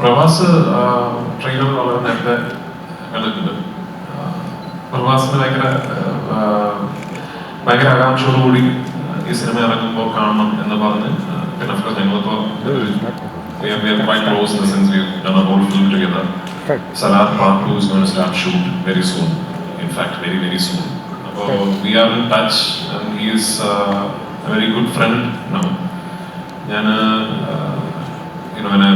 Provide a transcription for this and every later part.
Pravas trailer വളരെ നേരത്തെ കണ്ടിട്ടുണ്ട് പ്രവാസിന് ഭയങ്കര ഭയങ്കര ആകാംക്ഷയോടുകൂടി ഈ സിനിമ ഇറങ്ങുമ്പോൾ കാണണം എന്ന് പറഞ്ഞ് പിന്നെ of course ഞങ്ങളിപ്പോൾ we are, we are quite close in the sense we've done a whole film together. Salar Part 2 is going to start shoot very soon. In fact, very, very soon. So we are in touch and he is uh, a very good friend now. ഞാൻ you know when I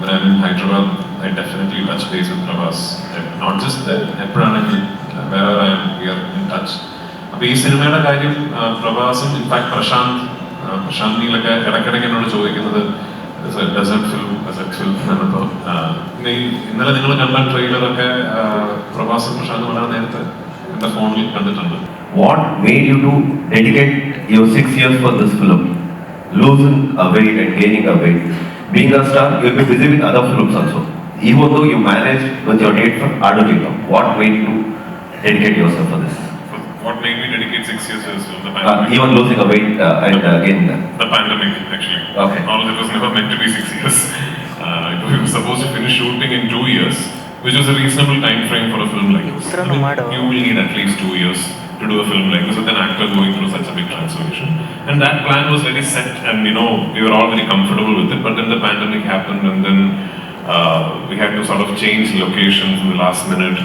when I'm in Hyderabad I definitely touch base with Prabhas And not just that എപ്പോഴാണെങ്കിലും wherever I am we are in touch അപ്പൊ ഈ സിനിമയുടെ കാര്യം പ്രഭാസും in fact Prashanth Prashanth നീലൊക്കെ ഇടയ്ക്കിടയ്ക്ക് എന്നോട് ചോദിക്കുന്നത് ഫിലിം ഫിലിം ഇന്നലെ നിങ്ങൾ കണ്ട ട്രെയിലറൊക്കെ പ്രഭാസും പ്രശാന്ത് വളരെ നേരത്തെ എന്റെ ഫോണിൽ കണ്ടിട്ടുണ്ട് What made you to dedicate your six years for this film? Losing a weight and gaining a weight. being a star, you will be busy with other films also. Even though you manage with your date from Adolino, what way to dedicate yourself for this? What made me dedicate six years is the uh, pandemic. Uh, even losing a weight uh, and uh, again. Uh, the pandemic, actually. Okay. All of it was never meant to be six years. Uh, we were supposed to finish shooting in two years, which was a reasonable time frame for a film like this. I mean, you will need at least two years to do a film like this with an actor going through such a big transformation. And that plan was very set, and you know, we were all very comfortable with it. But then the pandemic happened, and then uh, we had to sort of change locations in the last minute.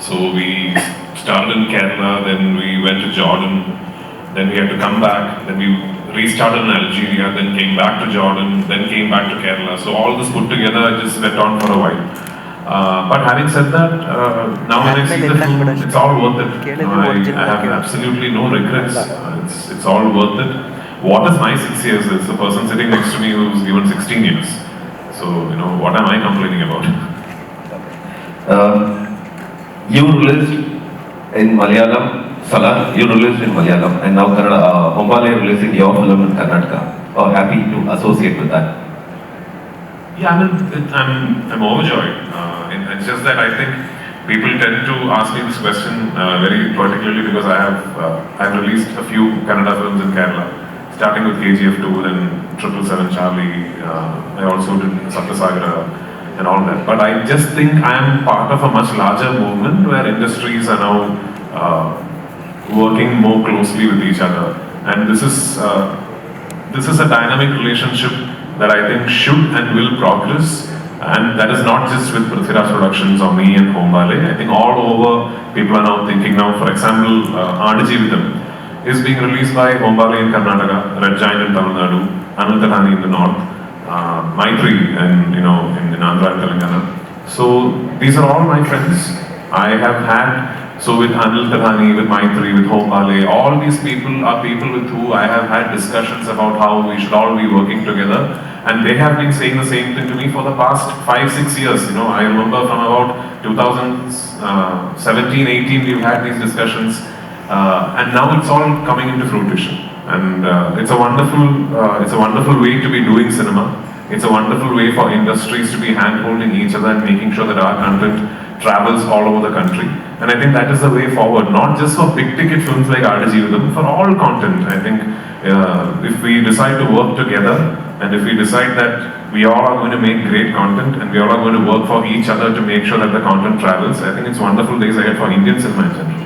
So we started in Kerala, then we went to Jordan, then we had to come back, then we restarted in Algeria, then came back to Jordan, then came back to Kerala. So all this put together just went on for a while. Uh, but having said that, uh, now when I see the film, it's all worth it. I, I have absolutely no regrets. Uh, it's, it's all worth it. What is my six years is the person sitting next to me who's given 16 years. So, you know, what am I complaining about? Uh, you released in Malayalam, Salar, you released in Malayalam, and now Kannada, uh, Bombale releasing your film in Karnataka. Oh, happy to associate with that. Yeah, I mean, I'm, I'm overjoyed. Uh, it- it's just that I think people tend to ask me this question uh, very particularly because I have uh, I've released a few Kannada films in Kerala, starting with KGF 2, then Triple Seven Charlie. Uh, I also did Satyasagara and all that. But I just think I am part of a much larger movement where industries are now uh, working more closely with each other, and this is. Uh, this is a dynamic relationship that I think should and will progress. And that is not just with Prithviraj Productions or me and Hombale. I think all over people are now thinking now, for example, uh, is being released by Hombale in Karnataka, Red Giant in Tamil Nadu, Anil Tahani in the north, uh, Maitri and you know in, in Andhra and Telangana. So these are all my friends. I have had so with Anil Tadhani, with Maitri, with Hombale, all these people are people with who I have had discussions about how we should all be working together. And they have been saying the same thing to me for the past five, six years. You know, I remember from about 2017, 18, we've had these discussions. Uh, and now it's all coming into fruition. And uh, it's a wonderful, uh, it's a wonderful way to be doing cinema. It's a wonderful way for industries to be hand-holding each other and making sure that our content travels all over the country. And I think that is the way forward, not just for big-ticket films like Aadijeevitham, for all content. I think uh, if we decide to work together and if we decide that we all are going to make great content and we all are going to work for each other to make sure that the content travels, I think it's wonderful days ahead for Indians in my general.